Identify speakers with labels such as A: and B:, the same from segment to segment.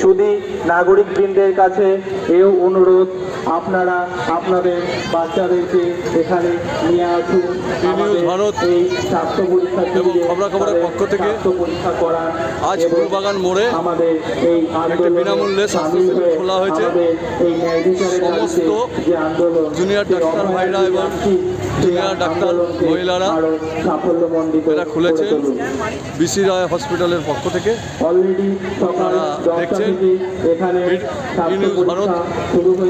A: শুধু নাগরিকবৃন্দের কাছে এও অনুরোধ আপনারা আপনাদের বাচ্চাদেরকে এখানে নিয়ে আসুন আমাদের
B: ভারত
A: এই স্বাস্থ্য পরীক্ষা
B: এবং খবরাখবরের পক্ষ থেকে
A: পরীক্ষা করান
B: আজ ফুলবাগান মোড়ে
A: আমাদের এই
B: বিনামূল্যে স্বাস্থ্য খোলা হয়েছে।
A: এই
B: সমস্ত
A: যে আন্দোলন
B: জুনিয়র ডাক্তার ভাইরা এবং জুনিয়র ডাক্তার মহিলারা এটা খুলেছেন বিসি রায় হসপিটালের পক্ষ থেকে
A: অলরেডি
B: আপনারা দেখছেন ভারত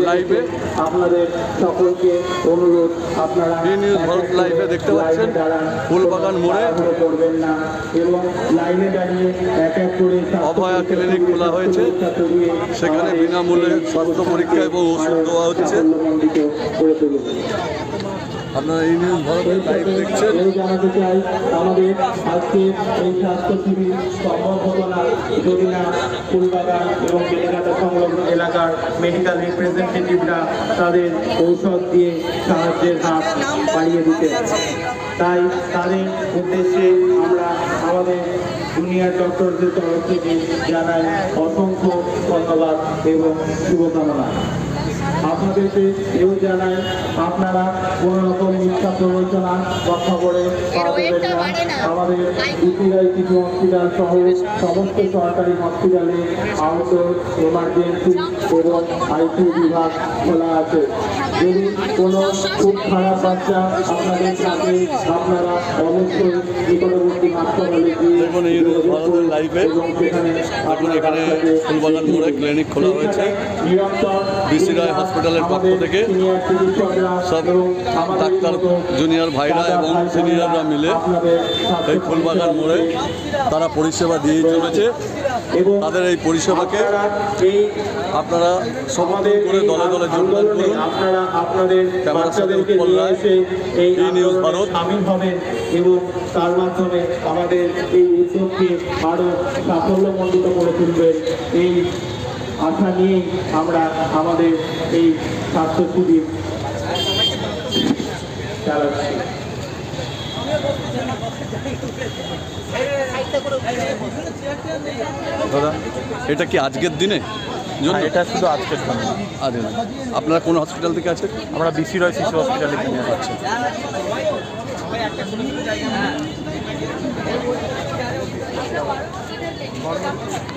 B: লাইভে।
A: আপনাদের সকলকে অনুরোধ আপনারা
B: ভারত লাইভে দেখতে পাচ্ছেন। ফুলবাগান মোড়ে
A: করবেন না এবং লাইনে দাঁড়িয়ে এক এক করে
B: অভয়া ক্লিনিক খোলা হয়েছে। সেখানে বিনামূল্যে স্বাস্থ্য পরীক্ষা এবং ওষুধ দেওয়া হচ্ছে। আপনারা নিউজ ভারতের লাইভ দেখছেন।
A: জানাতে চাই আমাদের আজকে এই স্বাস্থ্য শিবির সম্ভব না যদি না ফুলবাগান এবং এলাকার মেডিকেল রিপ্রেজেন্টেটিভরা তাদের ঔষধ দিয়ে সাহায্যের হাত বাড়িয়ে দিতেন তাই তাদের উদ্দেশ্যে আমরা আমাদের জুনিয়র ডক্টরদের তরফ থেকে জানাই অসংখ্য ধন্যবাদ এবং শুভকামনা। আপনাদেরকে এও জানাই আপনারা কোন রকম মিথ্যা প্ররোচনা বা খবরে পা দেবেন না। আমাদের ইতিরাই কিছু হসপিটাল সহ সমস্ত সরকারি হসপিটালে আহত এমার্জেন্সি এবং আইসিউ বিভাগ খোলা আছে যদি কোনো খুব খারাপ বাচ্চা আপনাদের থাকে আপনারা অবশ্যই গিয়ে
B: ভারতের
A: এবং
B: দেখুন এখানে ফুলবাগান মোড়ে ক্লিনিক খোলা হয়েছে। বিসি রায় হসপিটালের পক্ষ থেকে। সব ডাক্তার জুনিয়র ভাইরা এবং সিনিয়ররা মিলে এই ফুলবাগান মোড়ে তারা পরিষেবা দিয়ে চলেছে। তাদের এই পরিষেবাকে
A: আপনারা
B: সমর্থন করে দলে দলে যোগদান করুন।
A: আপনাদের
B: সাথে
A: এই
B: নিউজ ভারত।
A: সামিল হবেন এবং তার মাধ্যমে আমাদের এই উদ্যোগকে আরও সাফল্যমণ্ডিত করে তুলবেন এই আশা নিয়েই আমরা আমাদের এই স্বাস্থ্য শিবির চালাচ্ছি।
B: দাদা এটা কি আজকের দিনে? জন্য
C: এটা শুধু আজকের জন্য
B: আরে না। আপনারা কোন হসপিটাল থেকে আছেন?
C: আমরা বিসি রয় শিশু হসপিটালে কিনে যাচ্ছি forma